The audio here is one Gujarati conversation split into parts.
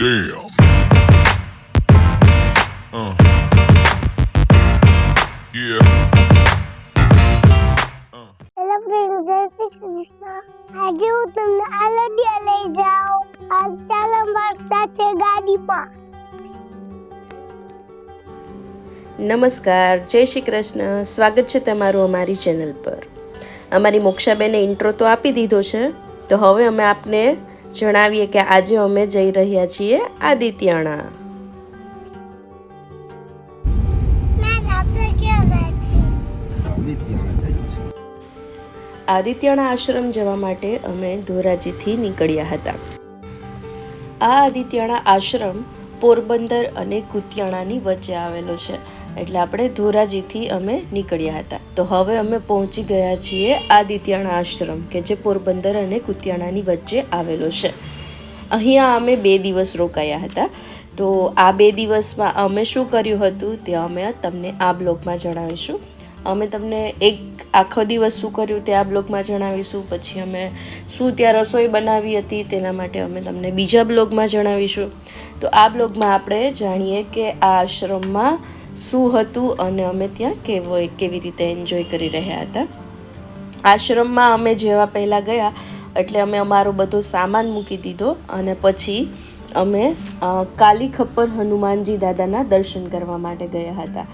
Damn. Uh. Yeah. Hello friend Jai Shri Krishna આજે હું તમને આલડિયા લઈ જાઉં આ ચાલો મારી સાથે ગાડીમાં નમસ્કાર, જય શ્રી કૃષ્ણ સ્વાગત છે તમારું અમારી ચેનલ પર અમારી મોક્ષાબેને ઇન્ટ્રો તો આપી દીધો છે તો હવે અમે આપને જણાવીએ કે આજે અમે જઈ રહ્યા છીએ આદિત્યણા. આદિત્યાણા આશ્રમ જવા માટે અમે ધોરાજીથી નીકળ્યા હતા. આ આદિત્યણા આશ્રમ પોરબંદર અને કુતિયાણાની વચ્ચે આવેલો છે. એટલે આપણે ધોરાજીથી અમે નીકળ્યા હતા. તો હવે અમે પહોંચી ગયા છીએ આદિત્યાણા આશ્રમ, કે જે પોરબંદર અને કુતિયાણાની વચ્ચે આવેલો છે. અહીંયા અમે બે દિવસ રોકાયા હતા. તો આ બે દિવસમાં અમે શું કર્યું હતું? તે અમે તમને આ બ્લોગમાં જણાવીશું. અમે તમને એક આખો દિવસ શું કર્યું તે આ બ્લોગમાં જણાવીશું. પછી અમે શું ત્યાં રસોઈ બનાવી હતી તેના માટે અમે તમને બીજા બ્લોગમાં જણાવીશું. તો આ બ્લોગમાં આપણે જાણીએ કે આ આશ્રમમાં શું હતું અને અમે ત્યાં કેવો કેવી રીતે એન્જોય કરી રહ્યા હતા. આશ્રમમાં અમે જેવા પહેલાં ગયા, એટલે અમે અમારો બધો સામાન મૂકી દીધો અને પછી અમે કાલી ખપ્પર હનુમાનજી દાદાના દર્શન કરવા માટે ગયા હતા.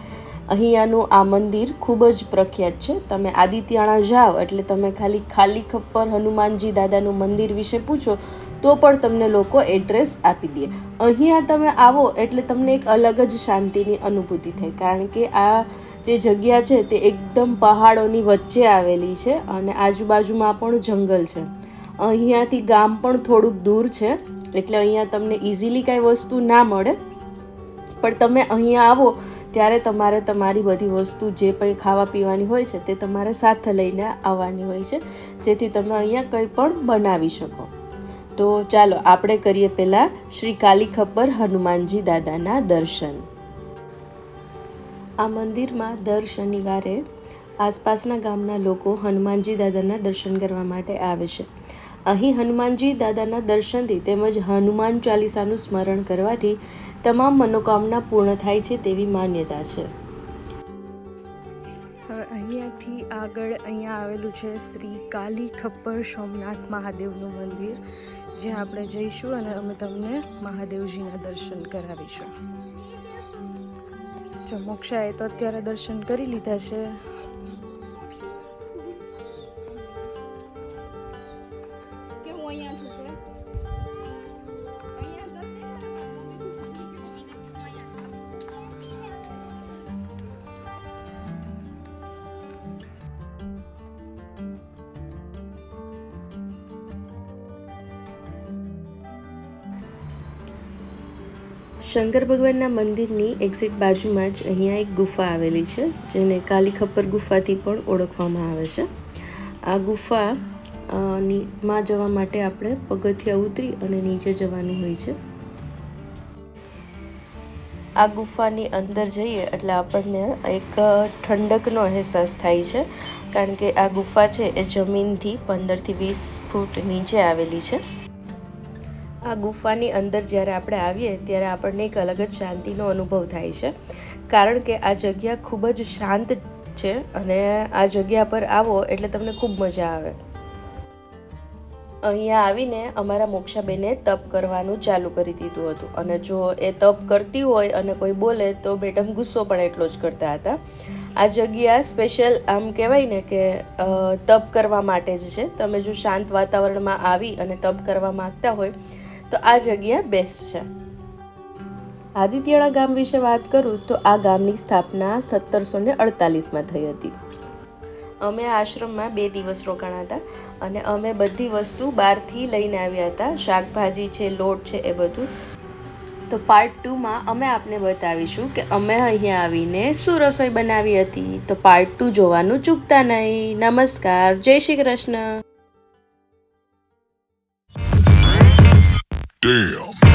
અહીંયાનું આ મંદિર ખૂબ જ પ્રખ્યાત છે. તમે આદિત્યાણા જાઓ એટલે તમે ખાલી ખાલી ખપ્પર હનુમાનજી દાદાનું મંદિર વિશે પૂછો તો પણ તમને લોકો એડ્રેસ આપી દે. અહીંયા તમે આવો એટલે તમને એક અલગ જ શાંતિની અનુભૂતિ થાય. કારણ કે આ જે જગ્યા છે તે એકદમ પહાડોની વચ્ચે આવેલી છે અને આજુબાજુમાં પણ જંગલ છે. અહીંયાથી ગામ પણ થોડુંક દૂર છે, એટલે અહીંયા તમને ઇઝીલી કાંઈ વસ્તુ ના મળે. પણ તમે અહીંયા આવો, ત્યારે તમારે તમારી બધી વસ્તુ જે પણ ખાવા પીવાની હોય છે તે તમારે સાથે લઈને આવવાની હોય છે. જેથી તમે અહીંયા કંઈ પણ બનાવી શકો. તો ચાલો આપણે કરીએ પહેલાં શ્રી કાલી ખપ્પર હનુમાનજી દાદાના દર્શન. આ મંદિરમાં દર શનિવારે આસપાસના ગામના લોકો હનુમાનજી દાદાના દર્શન કરવા માટે આવે છે. અહીં હનુમાનજી દાદાના દર્શનથી તેમજ હનુમાન ચાલીસાનું સ્મરણ કરવાથી તમામ મનોકામના પૂર્ણ થાય છે તેવી માન્યતા છે. અહીંયાથી આગળ અહીંયા આવેલું છે શ્રી કાલી ખપ્પર સોમનાથ મહાદેવનું મંદિર, જ્યાં આપણે જઈશું અને અમે તમને મહાદેવજીના દર્શન કરાવીશું. જો મોક્ષાએ તો અત્યારે દર્શન કરી લીધા છે. શંકર ભગવાનના મંદિરની એક્ઝિટ બાજુમાં જ અહીંયા એક ગુફા આવેલી છે, જેને કાલી ખપ્પર ગુફાથી પણ ઓળખવામાં આવે છે. આ ગુફા માં જવા માટે આપણે પગથિયા ઉતરી અને નીચે જવાનું હોય છે. આ ગુફાની અંદર જઈએ એટલે આપણને એક ઠંડકનો અહેસાસ થાય છે, કારણ કે આ ગુફા છે એ જમીનથી પંદરથી વીસ ફૂટ નીચે આવેલી છે. આ ગુફાની અંદર જ્યારે આપણે આવીએ ત્યારે આપણને એક અલગ જ શાંતિનો અનુભવ થાય છે. કારણ કે આ જગ્યા ખૂબ જ શાંત છે અને આ જગ્યા પર આવો એટલે તમને ખૂબ મજા આવે. અહીંયા આવીને અમારા મોક્ષાબેને તપ કરવાનું ચાલુ કરી દીધું હતું. અને જો એ તપ કરતી હોય અને કોઈ બોલે તો મેડમ ગુસ્સો પણ એટલો જ કરતા હતા. આ જગ્યા સ્પેશિયલ આમ કહેવાય ને કે તપ કરવા માટે જ છે. તમે જો શાંત વાતાવરણમાં આવી અને તપ કરવા માગતા હોય તો આ જગ્યા બેસ્ટ છે. આદિત્યળા ગામ વિશે વાત કરું તો આ ગામની સ્થાપના સત્તરસો ને અડતાલીસમાં થઈ હતી. અમે આશ્રમમાં બે દિવસ રોકાણા હતા અને અમે બધી વસ્તુ બહારથી લઈને આવ્યા હતા. શાકભાજી છે, લોટ છે, એ બધું. તો પાર્ટ ટુમાં અમે આપને બતાવીશું કે અમે અહીંયા આવીને શું રસોઈ બનાવી હતી. તો પાર્ટ ટુ જોવાનું ચૂકતા નહીં. નમસ્કાર. જય શ્રી કૃષ્ણ. Damn.